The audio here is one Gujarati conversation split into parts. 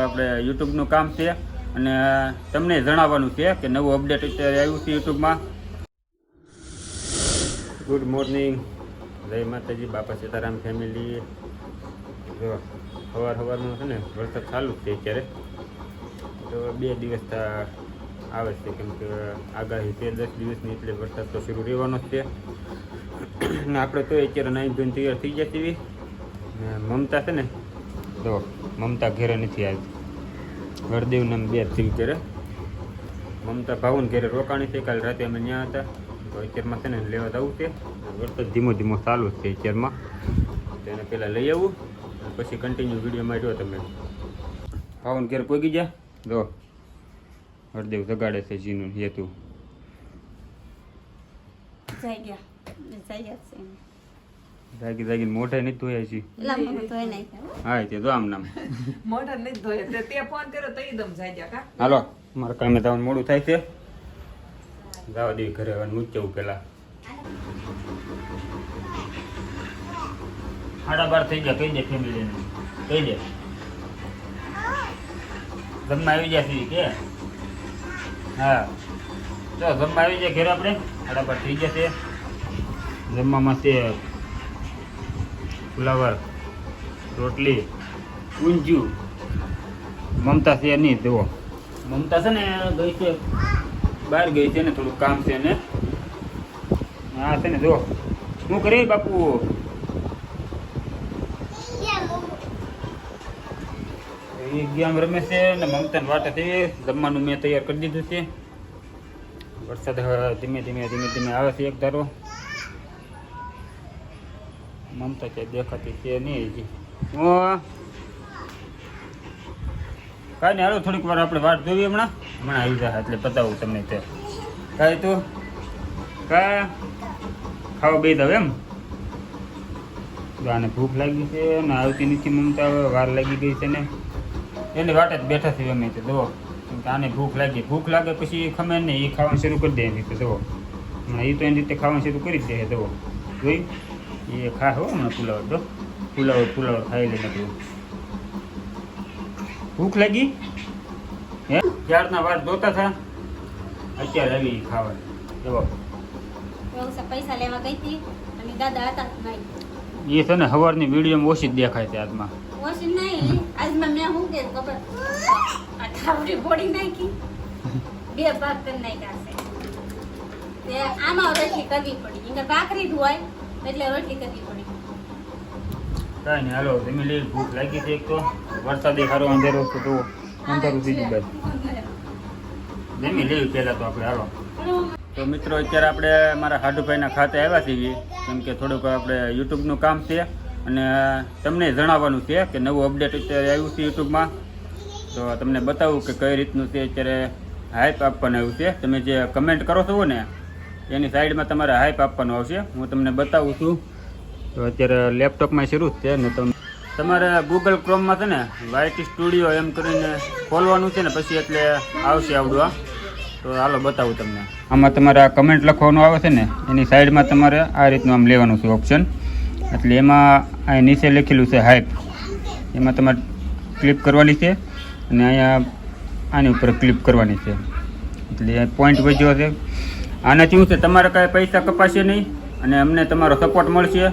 આપણે યુટ્યુબનું કામ છે અને તમને જણાવવાનું છે કે નવું અપડેટ અત્યારે આવ્યું છે યુટ્યુબમાં. ગુડ મોર્નિંગ જય માતાજી, બાપા સીતારામ ફેમિલી જો સવાર સવારનું છે ને, વરસાદ ચાલુ છે અત્યારે. તો બે દિવસ આવે છે, કેમ કે આગાહી તેર દસ દિવસની, એટલે વરસાદ તો શરૂ રહેવાનો જ છે. ને આપણે તો અત્યારે નાઈ ધોઈને તૈયાર થઈ જતી મમતા છે ને જો મમતા ઘેરે નથી આવી. વરદેવને બે જ ઘેરે મમતા ભાવન ઘેરે રોકાણી છે કાલે રાતે અમે ત્યાં હતા. તો અત્યારમાં છે ને લેવા જવું છે. વરસાદ ધીમો ધીમો ચાલુ જ છે અત્યારમાં. તેને પહેલાં લઈ આવું. પછી કન્ટિન્યુ વીડિયો માર્યો તમે. ભાવન ઘેર પહોંચી ગયા. જો, વરદેવ જગાડે છે જીનું હેતુ. જઈ ગયા. જઈ ગયા છે જાગી મોઢે નહીં ધોયા છે. લાંબા ધોઈ નાખ્યા હા. તે તો આમ નામ. મોઢે નહીં ધોયા. તે તે ફોન કર્યો તો એકદમ દમ જાય જા કા? હાલો મારે કામે તાવન મોડું થાય છે. જાવા દેવી ઘરે હવે મૂકવું પેલા. સાડા બાર થઈ ગયા કહી દે ફેમિલીને કહી દે. જમવા આવી ગયા છે કે? હા. તો જમવા આવી જાય ઘરે આપણે? સાડા બાર થઈ ગયા છે. જમવામાં છે ફુલાવર, રોટલી, ઊંધિયું, મમતા છે નહીં, જુઓ. મમતા છે ને, ગઈ છે, બહાર ગઈ છે ને, થોડું કામ છે ને. હા, છે ને, જુઓ. શું કરે બાપુ? એ ગેમ રમે છે ને, મમતાને વાટે છે જમવાનું મેં તૈયાર કરી દીધું છે. વરસાદ ધીમે ધીમે ધીમે ધીમે આવે છે એક ધારો. મમતા કે દેખાતી છે નહીં હજી. કાંઈ નહીં, હાલો, થોડીક વાર આપણે વાટ જોઈએ હમણાં. હમણાં આવી જાય એટલે બતાવું તમને તે. કાંઈ તો કા ખાવા બે દઉં એમ? આને ભૂખ લાગી છે ને આવતી નથી મમતા, હવે વાર લાગી ગઈ છે ને. એની વાટે જ બેઠા છે અમે તો, જુઓ. આને ભૂખ લાગી. ભૂખ લાગે પછી ખમે ને એ ખાવાનું શરૂ કરી દે એની તો, જુઓ. હમણાં એ તો એની રીતે ખાવાનું શરૂ કરી દે, જુઓ. જોઈ એ ખા હો હમણાં પુલાવ તો પુલાવ પુલાવ ખાઈ લે બધું ભૂખ લાગી? હે? ક્યારના વાર ધોતા હતા અત્યારે આવી ખાવા. છે પૈસા લેવા ગઈ હતી અને દાદા હતા એ છે ને સવારની વિડીયોમાં ઓછી જ દેખાય છે હાથમાં. ઓછી નહીં આજમાં મેં શું કે ખબર? ઠાવડી ફોડી નાખી. બે ભાગ કરી નાખ્યા છે. તે આમાં રોટલી કરવી પડી. એમ ભાખરી જ હોય એટલે રોટલી કરવી પડી. કાંઈ નહીં, હાલો, ધીમે લઈ ભૂખ લાગી છે એક તો. વરસાદી સારો અંધેરો છે તો અંધારું થઈ ગયું ધીમે લેવી પહેલાં તો આપણે, હાલો. તો મિત્રો, અત્યારે આપણે મારા હાડુભાઈના ખાતે આવ્યા છીએ. કેમ કે થોડુંક આપણે યુટ્યુબનું કામ છે અને તમને જણાવવાનું છે કે નવું અપડેટ અત્યારે આવ્યું છે યુટ્યુબમાં. તો તમને બતાવું કે કઈ રીતનું છે, અત્યારે હાઈપ આપવાનું આવ્યું છે. તમે જે કમેન્ટ કરો છો ને એની સાઈડમાં તમારે હાઈપ આપવાનું આવશે. હું તમને બતાવું છું. તો અત્યારે લેપટોપમાં શરૂ જ છે ને તમે, તમારે ગૂગલ ક્રોમમાં છે ને વાયટી સ્ટુડિયો એમ કરીને ખોલવાનું છે ને, પછી એટલે આવશે આવડું આ તો હાલો બતાવું તમને. આમાં તમારે કમેન્ટ લખવાનું આવે છે ને, એની સાઈડમાં તમારે આ રીતનું આમ લેવાનું છે ઓપ્શન એટલે એમાં અહીંયા નીચે લખેલું છે હાઈપ એમાં તમારે ક્લિક કરવાની છે અને અહીંયા આની ઉપર ક્લિક કરવાની છે. એટલે પોઈન્ટ વધ્યો છે આનાથી શું છે, તમારે કાંઈ પૈસા કપાશે નહીં અને અમને તમારો સપોર્ટ મળશે.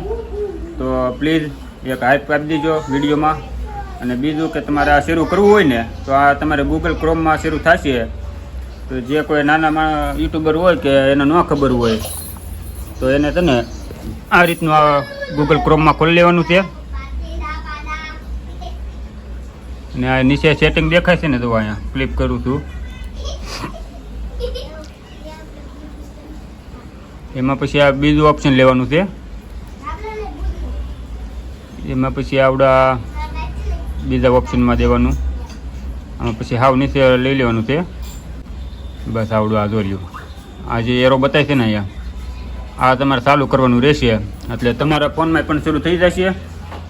તો પ્લીઝ એક હાઈપ આપી દેજો વિડીયોમાં. અને બીજું કે તમારે આ શરૂ કરવું હોય ને, તો આ તમારે ગૂગલ ક્રોમમાં શરૂ થશે. તો જે કોઈ નાના મા યુટ્યુબર હોય કે એને ન ખબર હોય, તો એને તને આ રીતનું આ ગૂગલ ક્રોમમાં ખોલી લેવાનું છે. ને આ નીચે સેટિંગ દેખાય છે ને, તો અહીંયા ક્લિક કરું છું. એમાં પછી આ બીજું ઓપ્શન લેવાનું છે. એમાં પછી આવડા બીજા ઓપ્શનમાં દેવાનું. આમાં પછી હાવ નીચે લઈ લેવાનું છે. બસ આવડું આ દોર્યું આ જે એરો બતાવે છે ને અહીંયા, આ તમારે ચાલુ કરવાનું રહેશે. એટલે તમારા ફોનમાં પણ શરૂ થઈ જશે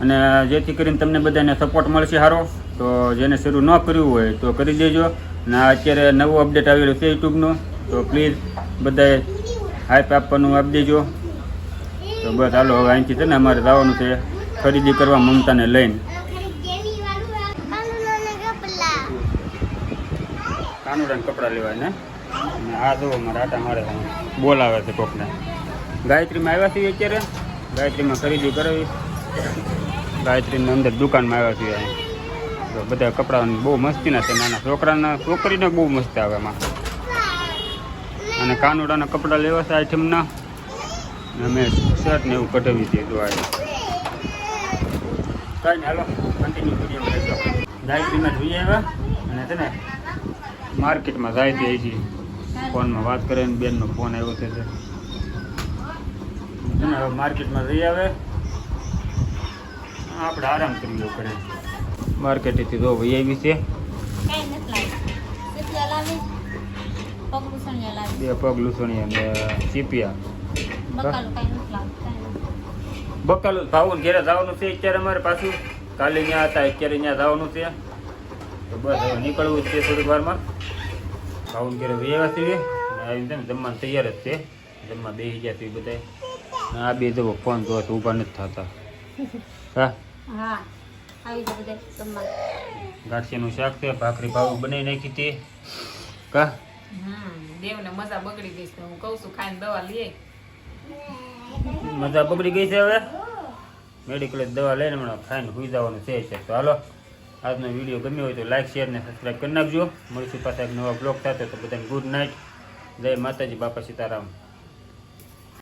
અને જેથી કરીને તમને બધાને સપોર્ટ મળશે સારો તો જેને શરૂ ન કર્યું હોય તો કરી દેજો. અને અત્યારે નવું અપડેટ આવેલું છે યુટ્યુબનું તો પ્લીઝ બધાએ હાઈપ આપવાનું આપી દેજો. તો બસ હાલો, હવે અહીંથી છે ને અમારે જવાનું છે ખરીદી કરવા મમતાને લઈને. કાનુડાના કપડાં લેવાય ને? આ જો મારા આટા મારે. બોલાવે છે કોકને. ગાયત્રીમાં આવ્યા છીએ અત્યારે? ગાયત્રીમાં ખરીદી કરાવી. ગાયત્રીની અંદર દુકાનમાં આવ્યા છીએ. બધા કપડાં બહુ મસ્તીના છે, નાના છોકરાના, છોકરીને બહુ મસ્ત આવે એમાં અને કાનુડાના કપડાં લેવા છે આઈટમના. અને અમે શર્ટ ને એવું કઢાવી દીધું આ કાંઈ નહીં, હાલો કન્ટિન્યુ વીડિયો રહેજો. ગાયત્રીમાં જોઈએ આવ્યા અને છે ને માર્કેટમાં જાય તે છે ફોનમાં વાત કરે ને બેનનો ફોન આવ્યો છે ને હવે માર્કેટમાં જઈ આવે. આપણે આરામ કરવો પડે માર્કેટેથી તો વહી આવી છે. પગલું બે પગ લૂસણી અને ચીપિયા બકાલું ભાવું ઘેરે જવાનું છે અત્યારે અમારે પાછું. કાલે ત્યાં હતા અત્યારે ત્યાં જવાનું છે. તો બસ હવે નીકળવું છે થોડીક વારમાં. ભાવું ઘેરે વ્યવસ્થિત છીએ આવીને છે ને જમવાનું તૈયાર જ છે. જમવા બેસી ગયા છે બધા. આ બે જવો ફોન જોવા તો ઊભા નથી થતા. હા? હા ગાંઠિયાનું શાક છે ભાખરી ભાવું બનાવી નાખી હતી કા? દેવને મજા બગડી ગઈ છે. હું કહું છું, ખાઈને દવા લઈએ મજા બગડી ગઈ છે હવે? મેડિકલ દવા લઈને હમણાં ખાઈને સુઈ જવાનું છે છે તો હાલો, આજનો વીડિયો ગમ્યો હોય તો લાઈક શેર ને સબસ્ક્રાઈબ કરી નાખજો. મળીશું પાછા એક નવા બ્લોગ થતો તો બધાને ગુડ નાઇટ જય માતાજી, બાપા સીતારામ.